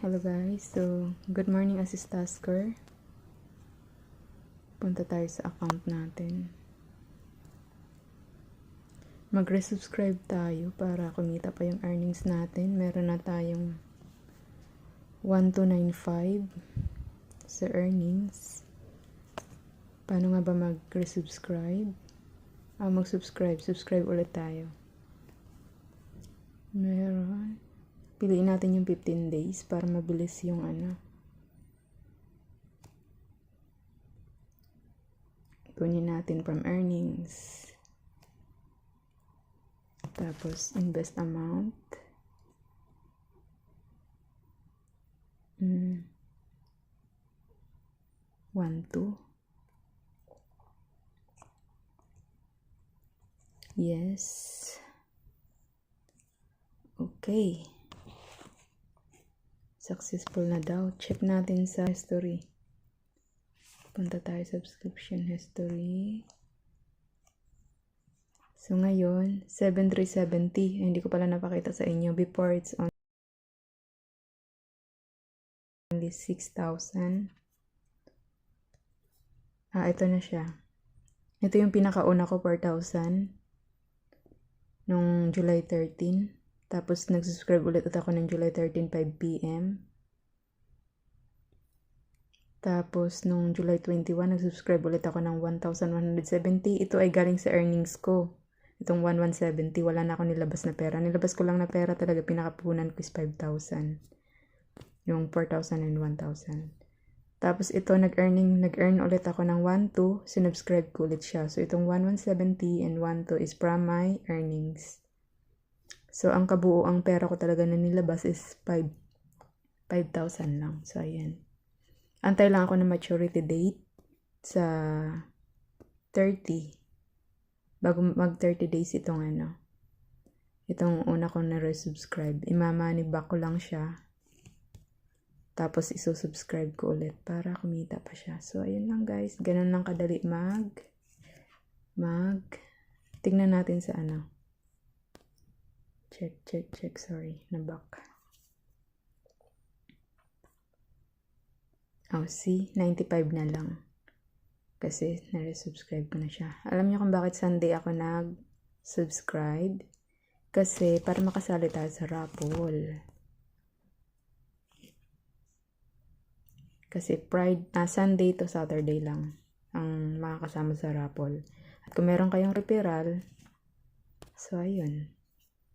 Hello guys, so good morning Assist Tasker. Punta tayo sa account natin. Mag-resubscribe tayo para kumita pa yung earnings natin. Meron na tayong 1295 sa earnings. Paano nga ba mag-resubscribe? Ah, mag-subscribe. Subscribe ulit tayo. Meron. Piliin natin yung 15 days para mabilis yung ano. Kunin natin from earnings. Tapos, invest amount. Mm. 1, 2. Yes. Okay. Successful na daw. Check natin sa history. Punta tayo subscription history. So ngayon, 7370. Hindi ko pala napakita sa inyo. Before it's only 6,000. Ah, ito na siya. Ito yung pinakauna ko, 4,000. Nung July 13. Tapos, nag-subscribe ulit ako ng July 13, 5pm. Tapos, nung July 21, nag-subscribe ulit ako ng 1,170. Ito ay galing sa earnings ko. Itong 1,170, wala na ako nilabas na pera. Nilabas ko lang na pera talaga, pinakapunan ko is 5,000. Yung 4,000 and 1,000. Tapos, ito, nag-earning, nag-earn ulit ako ng 1,2. Sinubscribe ko ulit siya. So, itong 1,170 and 1,2 is from my earnings. So, ang kabuo ang pera ko talaga na nilabas is 5 5,000 lang. So, ayan. Antay lang ako ng maturity date sa 30. Bago mag 30 days itong ano. Itong una kong na-resubscribe. Imamoney back ko lang siya. Tapos isusubscribe ko ulit para kumita pa siya. So, ayun lang guys. Ganun lang kadali mag mag tingnan natin sa ano check, check, check. Sorry, na-back. Oh, see? 95 na lang. Kasi, nare-subscribe ko na siya. Alam niyo kung bakit Sunday ako nag-subscribe? Kasi, para makasali tayo sa raffle. Kasi, Pride, ah, Sunday to Saturday lang ang makakasama sa raffle. At kung meron kayong referral, so, ayun.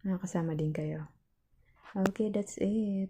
Nakakasama din kayo. Okay, that's it.